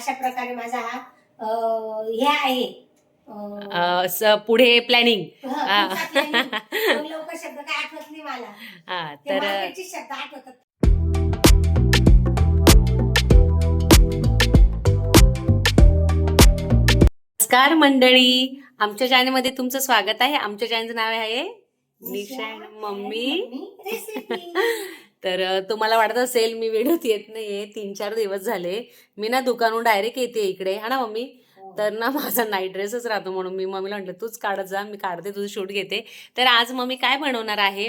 अशा प्रकारे माझा हा हे आहे. पुढे प्लॅनिंग लवकर शब्द काय आठवत नाही मला. तर शब्द आठवतात. नमस्कार मंडळी. आमच्या चॅनलमध्ये तुमचं स्वागत आहे. आमच्या चॅनलचं नाव आहे निशा मम्मी. तर तुम्हाला वाटत असेल मी व्हिडिओत येत नाहीये तीन चार दिवस झाले. मी ना दुकानहून डायरेक्ट येते इकडे. हा ना मम्मी? तर ना माझा नाईट ड्रेसच राहतो म्हणून मी मम्मीला म्हटलं तूच काढत जा मी काढते तुझं शूट घेते. तर आज मम्मी काय बनवणार आहे?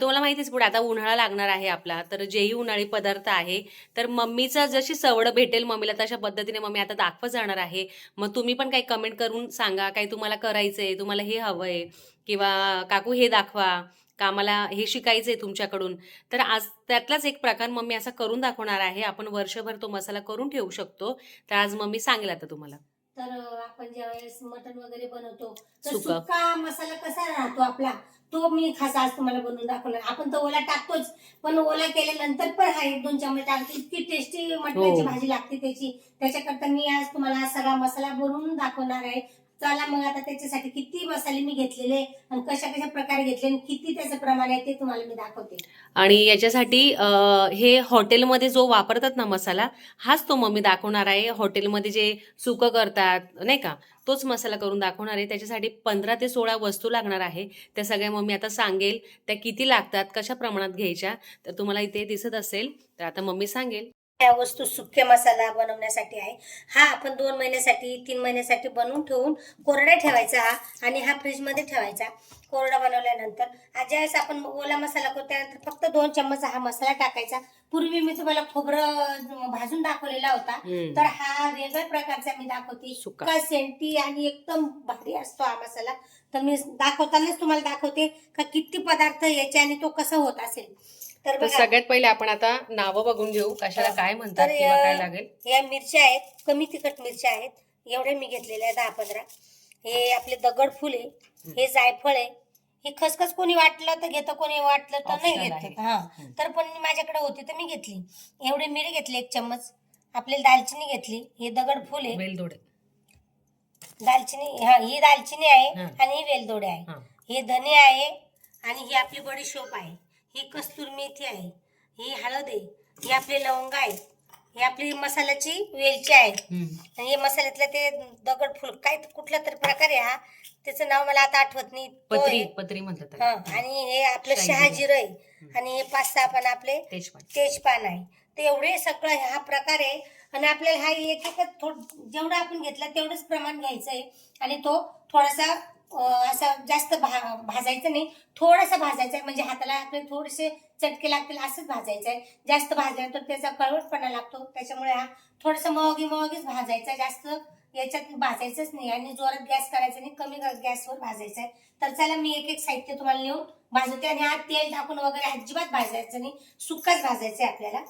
तुम्हाला माहितीच पुढे आता उन्हाळा लागणार आहे आपला. तर जेही उन्हाळी पदार्थ आहे. तर मम्मीचं जशी सवड भेटेल मम्मीला तशा पद्धतीने मम्मी आता दाखवत जाणार आहे. मग तुम्ही पण काही कमेंट करून सांगा. काही तुम्हाला करायचंय तुम्हाला हे हवंय किंवा काकू हे दाखवा. का मला हे शिकायचंय तुमच्याकडून. तर आज त्यातलाच एक प्रकार मम्मी असा करून दाखवणार आहे. आपण वर्षभर तो मसाला करून ठेवू शकतो. तर आज मम्मी सांगेल आता तुम्हाला. तर आपण ज्यावेळेस मटण वगैरे बनवतो तर सुका. सुका मसाला कसा राहतो आपला तो मी खास आज तुम्हाला बनवून दाखवणार. आपण तर ओला टाकतोच पण ओला केल्यानंतर पण हा एक दोन चमचे. टाकतो इतकी टेस्टी मटणाची हो. भाजी लागते त्याची. त्याच्याकरता मी आज तुम्हाला हा सगळा मसाला बनवून दाखवणार आहे. चला मग आता त्याच्यासाठी किती मसाले मी घेतलेले आणि कशा कशा प्रकारे घेतले आणि किती त्याचं प्रमाण आहे ते तुम्हाला मी दाखवते. आणि याच्यासाठी हे हॉटेलमध्ये जो वापरतात ना मसाला हाच तो मम्मी दाखवणार आहे. हॉटेलमध्ये जे सुकं करतात नाही का? तोच मसाला करून दाखवणार आहे. त्याच्यासाठी पंधरा ते सोळा वस्तू लागणार आहे. त्या सगळ्या मम्मी आता सांगेल त्या किती लागतात कशा प्रमाणात घ्यायच्या तर तुम्हाला इथे दिसत असेल. तर आता मम्मी सांगेल. ह्या वस्तू सुके मसाला बनवण्यासाठी आहे. हा आपण दोन महिन्यासाठी तीन महिन्यासाठी बनवून ठेवून कोरडा ठेवायचा हा आणि हा फ्रीजमध्ये ठेवायचा. कोरडा बनवल्यानंतर ज्यावेळेस आपण ओला मसाला करतो त्यानंतर फक्त दोन चम्मच हा मसाला टाकायचा. पूर्वी मी तुम्हाला खोबरं भाजून दाखवलेला होता. तर हा वेगळ्या प्रकारचा मी दाखवते. सुका. सेंटी आणि एकदम भारी असतो हा मसाला. तर मी दाखवतानाच तुम्हाला दाखवते का किती पदार्थ याचे आणि तो कसा होत असेल. तर सगळ्यात पहिले आपण आता नावं बघून घेऊ कशाला काय म्हणतात किंवा काय लागेल. या मिरच्या आहेत कमी तिखट मिरच्या आहेत. एवढ्या मी घेतलेल्या आहेत दहा पंधरा. हे आपले दगड फुल हे जायफळ आहे. हे खसखस कोणी वाटलं तर घेतं कोणी वाटलं तर नाही. घेत. हा. तर पण माझ्याकडे होती तर मी घेतली. एवढे मिरी घेतले एक चम्मच. आपली दालचिनी घेतली. हे दगड फुल आहे. वेलदोडे. दालचिनी हा ही दालचिनी आहे. आणि ही वेलदोडे आहे. हा. हे धने आहे आणि ही आपली बडीशोप आहे. ही कस्तूर मेथी आहे ही हळद आहे ही आपली लवंग आहे ही आपली मसाल्याची वेलची आहे. आणि हे मसाल्यातलं ते दगड फुल काय कुठला तरी प्रकार आहे हा त्याचं नाव मला आता आठवत नाही तो पत्री आहे. पत्री म्हणतात हा. आणि हे आपलं शाही शहा जिरं. जिरं आहे आणि हे पाच सहा पान आपले तेजपान तेजपान आहे तर एवढे सगळं हा प्रकार आहे आणि आपल्याला हा एक एकच थोड जेवढं आपण घेतलं तेवढंच प्रमाण घ्यायचं आहे आणि तो थोडासा असा जास्त भा भाजायचं नाही. थोडासा भाजायचा आहे म्हणजे हाताला आपले थोडेसे चटके लागतील असंच भाजायचं आहे जास्त भाजलं तर त्याचा कळवटपणा लागतो. त्याच्यामुळे हा थोडासा मॉगी मॉगीच भाजायचा जास्त. याच्यात भाजायचंच नाही आणि जोरात गॅस करायचा नाही कमी गॅसवर भाजायचं आहे तर चला मी एक एक साहित्य तुम्हाला नेऊन भाजवते आणि हा तेल टाकून वगैरे अजिबात भाजायचं नाही सुक्काच भाजायचं आहे आपल्याला.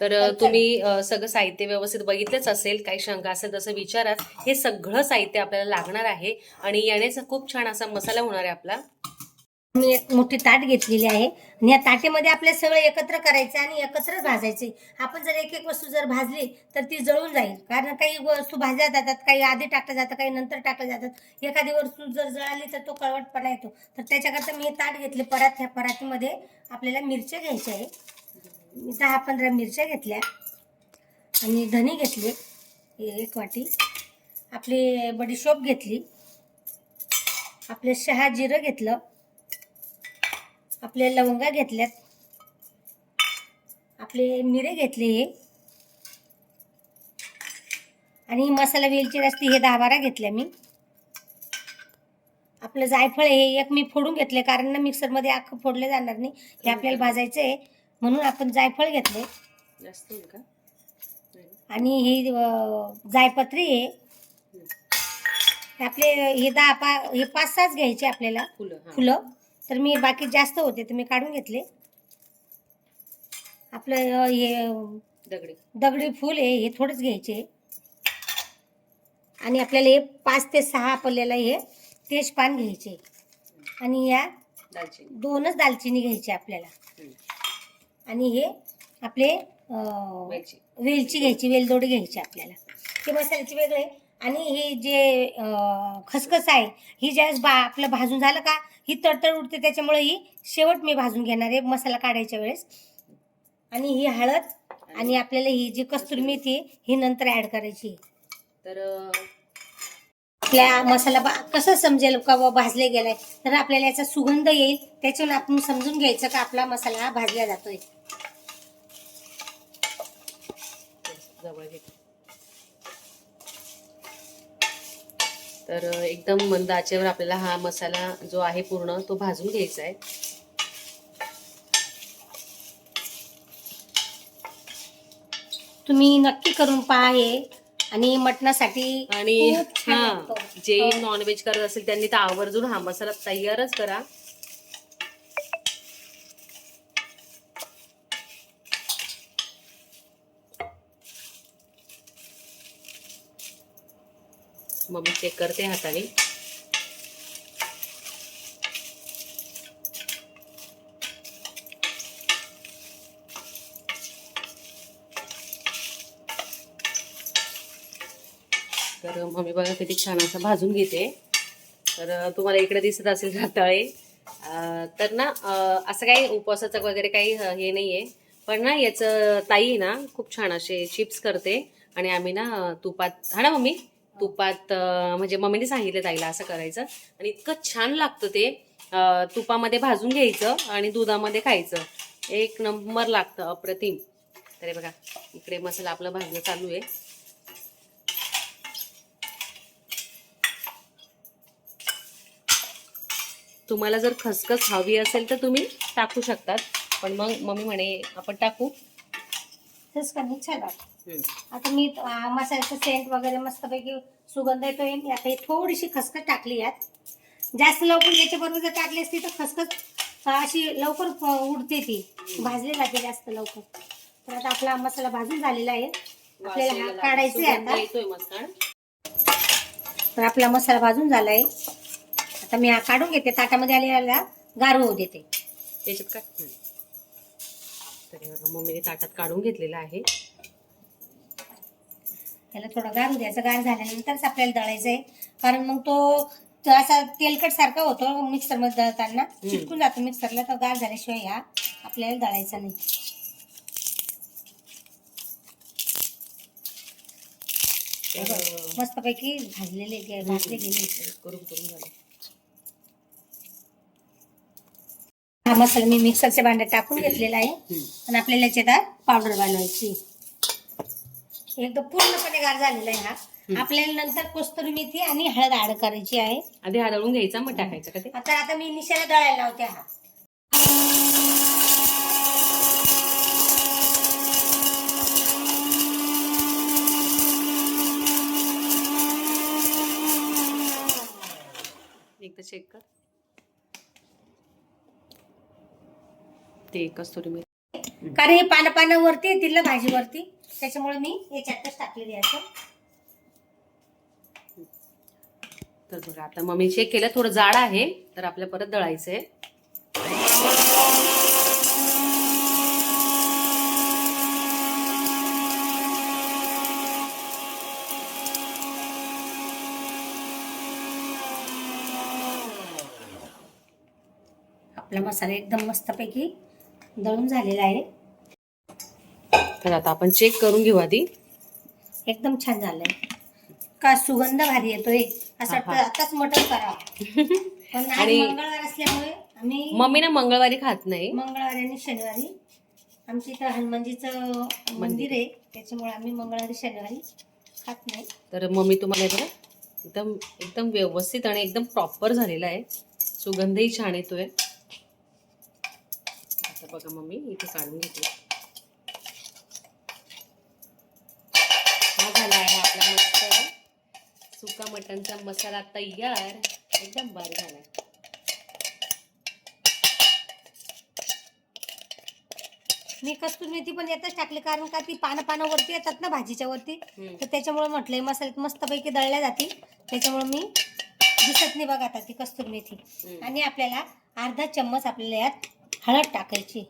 तर तुम्ही सगळं साहित्य व्यवस्थित बघितलंच असेल काही शंका असेल तसं विचारा. हे सगळं साहित्य आपल्याला लागणार आहे आणि यानेचा खूप छान असा मसाला होणार आहे आपला. मी एक मोठी ताट घेतलेली आहे. आणि या ताटेमध्ये आपल्या सगळं एकत्र करायचं आणि एकत्रच भाजायचे. आपण जर एक एक वस्तू जर भाजली तर ती जळून जाईल. कारण काही वस्तू भाजल्या जातात काही आधी टाकल्या जातात काही नंतर टाकल्या जातात. एखादी वस्तू जर जळाली तर तो कळवटपणा येतो. तर त्याच्याकरता मी हे ताट घेतले परात ह्या परातीमध्ये आपल्याला मिरच्या घ्यायच्या आहे दहा पंधरा मिरच्या घेतल्या. आणि धने घेतले. एक वाटी. आपली बडीशोप घेतली. आपले शहा जिरं घेतलं. आपले लवंगा घेतल्यात. आपले मिरे घेतले हे. आणि मसाला वेलची असते हे दहा बारा घेतल्या मी. आपलं जायफळ हे एक मी फोडून घेतले कारण ना मिक्सरमध्ये अख्खं फोडले जाणार नाही. हे आपल्याला भाजायचं आहे. म्हणून आपण जायफळ घेतले. आणि ही जायपत्री हे आपले हे दहा पा हे पाच सहाच घ्यायचे आपल्याला. फुलं हा. फुलं. तर मी बाकी जास्त होते तर मी काढून घेतले. आपलं हे दगडी. दगडी फूल आहे हे थोडंच घ्यायचे. आणि आपल्याला हे पाच ते सहा आपल्याला हे तेजपान घ्यायचे. आणि या दालचिनी. दोनच दालचिनी घ्यायची आपल्याला. आणि हे आपले वेलची. घ्यायची वेलदोडी घ्यायची आपल्याला. ते मसाल्याचे वेगळे. आणि हे जे खसखस आहे ही ज्यावेळेस बा आपलं भाजून झालं का ही तडतड उठते त्याच्यामुळे ही शेवट मी भाजून घेणार आहे मसाला काढायच्या वेळेस. आणि ही हळद आणि आपल्याला ही जी कस्तुरी मेथी ही नंतर ऍड करायची तर आपल्या मसाला बा कसं समजेल का बुवा भाजले गेलाय? तर आपल्याला याचा सुगंध येईल त्याच्यावर आपण समजून घ्यायचं का आपला मसाला हा भाजला जातोय जवळ घेते तर एकदम मंद आचेवर आपल्याला हा मसाला जो आहे पूर्ण तो भाजून घ्यायचा आहे तुम्ही नक्की करून पहा हे आणि मटणासाठी आणि खूप छान हा लागतो. जे हो. नॉनव्हेज करत असेल त्यांनी तर आवर्जून हा मसाला तयारच करा मी चेक करते हाताने. तर मम्मी बघा किती छान असं भाजून घेते. तर तुम्हाला इकडे दिसत असेल रताळे तर ना असं काही उपवासाचं वगैरे काही हे नाही आहे पण ना याचं ताई ना खूप छान असे चिप्स करते. आणि आम्ही ना तुपात हा ना मम्मी? हो. तुपात म्हणजे मम्मीने सांगितलं ताईला असं करायचं. आणि इतकं छान लागतं ते. तुपामध्ये भाजून घ्यायचं आणि दुधामध्ये खायचं. एक नंबर लागतं अप्रतिम. तर बघा इकडे मसाला आपलं भाजणं चालू आहे. तुम्हाला जर खसखस हवी असेल तर तुम्ही टाकू शकतात. पण मग मम्मी म्हणे आपण टाकू. नाही छान. आता मी मसाल्याचं सेंट वगैरे मस्तपैकी सुगंध येतोय मी आता ही थोडीशी खसखस टाकली यात. जास्त लवकर याच्याबरोबर जर टाकली असती तर खसखस अशी लवकर उडते ती. भाजली जाते जास्त लवकर. तर आता आपला मसाला भाजून झालेला आहे. आपल्याला हा काढायचा आहे आता? तर आपला मसाला भाजून झालाय. आता मी हा काढून घेते. ताटामध्ये आलेला गार होऊ देते. त्याच्यात का. तर हे बघा, मम्मीने ताटात काढून घेतलेलं आहे. त्याला थोडं गार द्यायचं गार झाल्यानंतरच आपल्याला दळायचं आहे कारण मग तो तो असा तेलकट सारखा होतो मिक्सरमध्ये दळताना चिटकून जातो मिक्सरला तर गार झाल्याशिवाय हा आपल्याला दळायचा नाही. हे बघ, तर, मस्तपैकी भाजलेले गे- भाजले गेले. करून करून झालं हा मसाला मी मिक्सरच्या भांड्यात टाकून घेतलेला आहे. आणि आपल्याला याच्यात पावडर बनवायची. एकदम पूर्णपणे गार झालेला आहे हा. आपल्याला नंतर कस्तुरी मेथी आणि हळद ऍड करायची आहे. आधी हा दळून घ्यायचा मग टाकायचं का ते? आता आता मी निशाला दळायला लावते हा. एकदा चेक कर. ते कस्तुरी मेथी कारण हे पानं पानावरती येतील ना भाजीवरती. त्याच्यामुळे मी याच्यातच टाकलेली आहे असं. तर बघा आता मम्मी चेक केलं थोडं जाड आहे तर आपल्या परत दळायचंय. आपला मसाला एकदम मस्तपैकी दळून झालेला आहे. तर आता आपण चेक करून घेऊ आधी. एकदम छान झालंय. का सुगंध भारी येतोय? असं वाटतं. आताच मटण करावं पण आज आणि- मंगळवार असल्यामुळे आम्ही मम्मी ना मंगळवारी खात नाही. मंगळवारी आणि शनिवारी. आमच्या इथं हनुमानजीचं मंदिर आहे. त्याच्यामुळे आम्ही मंगळवारी शनिवारी खात नाही. तर मम्मी तुम्हाला हे बघा एकदम एकदम व्यवस्थित आणि एकदम प्रॉपर झालेला आहे. सुगंधही छान येतोय. आता बघा मम्मी इथे काढून घेते. हा झाला आहे आपला मस्त सुका मटणचा मसाला तयार. एकदम भारी झालाय. मी कस्तुरी मेथी पण येतच टाकली कारण का ती पानं पानावरती येतात ना भाजीच्या वरती. तर त्याच्यामुळे म्हटलंय मसाल्यात मस्तपैकी दळल्या जातील. त्याच्यामुळे मी दिसत नाही बघा आता ती कस्तुरी मेथी. आणि आपल्याला अर्धा चम्मच आपल्याला यात हळद टाकायची.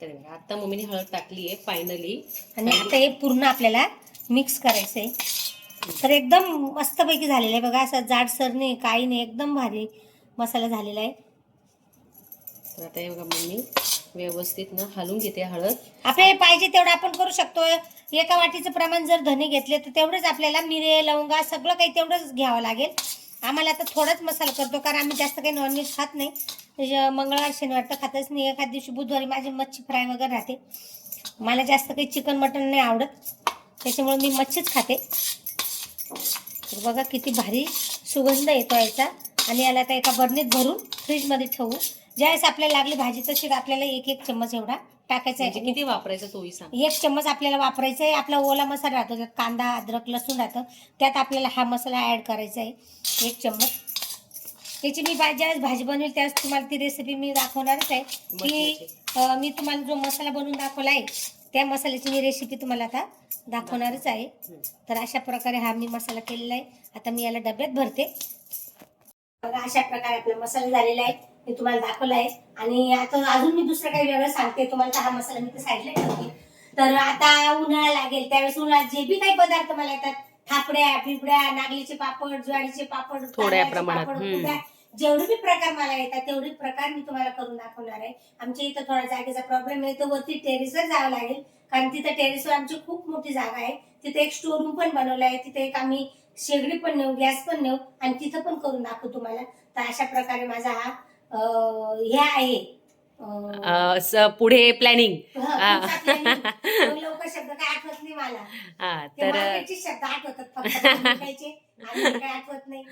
तर आता मम्मीने हळद टाकली आहे फायनली आणि आता हे पूर्ण आपल्याला मिक्स करायचं आहे तर एकदम मस्तपैकी झालेलं आहे बघा असं जाडसर नाही काही नाही एकदम भारी मसाला झालेला आहे. तर आता हे बघा मम्मी व्यवस्थित ना हलवून घेते हळद. आपल्याला पाहिजे तेवढं आपण करू शकतो. एका वाटीचं प्रमाण जर धने घेतले तर तेवढंच आपल्याला मिरे लवंगा सगळं काही तेवढंच घ्यावं लागेल. आम्हाला आता थोडाच मसाला करतो कारण आम्ही जास्त काही नॉनव्हेज खात नाही. मंगळवार शनिवार तर खातच नाही. एखाद दिवशी बुधवारी माझी मच्छी फ्राय वगैरे राहते. मला जास्त काही चिकन मटन नाही आवडत. त्याच्यामुळे मी मच्छीच खाते. तर बघा किती भारी सुगंध येतो याचा. आणि याला आता एका बरणीत भरून फ्रीजमध्ये ठेवू. ज्यावेळेस आपल्याला लागली भाजी तशी आपल्याला एक एक चम्मच एवढा टाकायचा म्हणजे आहे किती वापरायचं तोही सांग एक चम्मच आपल्याला वापरायचा आहे. आपला ओला मसाला राहतो कांदा अद्रक लसूण राहतं त्यात आपल्याला हा मसाला ॲड करायचा आहे. एक चम्मच. याची मी ज्यावेळेस भाजी बनवेल त्यावेळेस तुम्हाला ती रेसिपी मी दाखवणारच आहे. की अं, मी तुम्हाला जो मसाला बनवून दाखवला आहे त्या मसाल्याची मी रेसिपी तुम्हाला आता दाखवणारच आहे. तर अशा प्रकारे हा मी मसाला केलेला आहे. आता मी याला डब्यात भरते. बघा अशा प्रकारे आपला मसाला झालेला आहे. मी तुम्हाला दाखवला आहे. आणि आता अजून मी दुसरं काही वेगळं सांगते. तुम्हाला तर हा मसाला मी तर साईडला ठेवते. तर आता उन्हाळा लागेल. त्यावेळेस उन्हाळ्यात जे बी काही पदार्थ मला येतात थापड्या पिपड्या नागलीचे पापड ज्वारीचे पापड थोड्या तांदळाचे प्रमाणात, पापड, हम्म. कुरड्या, जेवढे बी प्रकार मला येतात तेवढे प्रकार मी तुम्हाला करून दाखवणार आहे. आमच्या इथं थोडा जागेचा प्रॉब्लेम आहे. तर वरती टेरेसवर जावं लागेल. कारण तिथं टेरेसवर आमची खूप मोठी जागा आहे. तिथे एक स्टोर रूम पण बनवलं आहे. तिथे एक आम्ही शेगडी पण नेऊ गॅस पण नेऊ. आणि तिथं पण करून दाखवू तुम्हाला. तर अशा प्रकारे माझा हा अं, हे आहे. अं, अं, स- पुढे प्लॅनिंग हा, लवकर शब्द काय आठवत नाही मला. हा तर शब्द आठवतात आठवत नाही.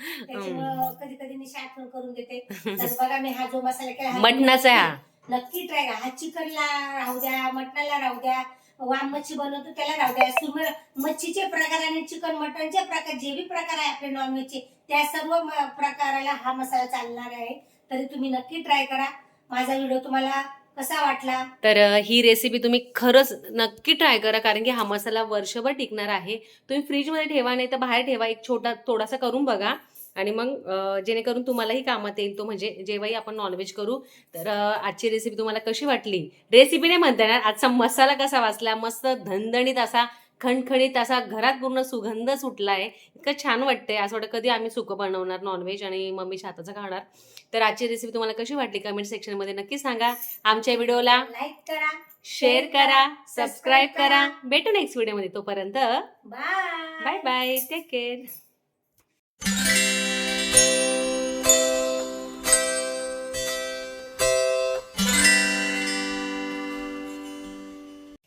कधी कधी निशा आठवण करून देते. तर बघा मी हा जो मसाला केला मटणाचा आहे हा. नक्की ट्राय करा. हा चिकनला राहू द्या मटणाला राहू द्या वाम मच्छी बनवतो त्याला राहू द्या. मच्छीचे प्रकार आणि चिकन मटणचे प्रकार जे बी प्रकार आहे आपले नॉनव्हेजचे त्या सर्व म- प्रकाराला हा मसाला चालणार आहे. तरी तुम्ही नक्की ट्राय करा. माझा व्हिडिओ तुम्हाला कसा वाटला? तर ही रेसिपी तुम्ही खरंच नक्की ट्राय करा कारण की हा मसाला वर्षभर टिकणार आहे. तुम्ही फ्रीजमध्ये ठेवा नाही तर बाहेर ठेवा एक छोटा थोडासा करून बघा. आणि मग जेणेकरून तुम्हालाही कामात येईल तो म्हणजे जेव्हाही आपण नॉनव्हेज करू. तर आजची रेसिपी तुम्हाला कशी वाटली? रेसिपी नाही म्हणता येणार. आजचा मसाला कसा वाचला? मस्त धणधणीत असा खणखणीत असा घरात पूर्ण सुगंध सुटलाय. इतकं छान वाटतंय. असं वाटतं कधी आम्ही सुकं बनवणार नॉनव्हेज आणि मम्मीच्या हाताचं खाणार. तर आजची रेसिपी तुम्हाला कशी वाटली कमेंट सेक्शनमध्ये नक्की सांगा. आमच्या व्हिडिओला लाईक करा शेअर करा सबस्क्राईब करा. भेटू नेक्स्ट व्हिडिओमध्ये तोपर्यंत. Bye bye bye take care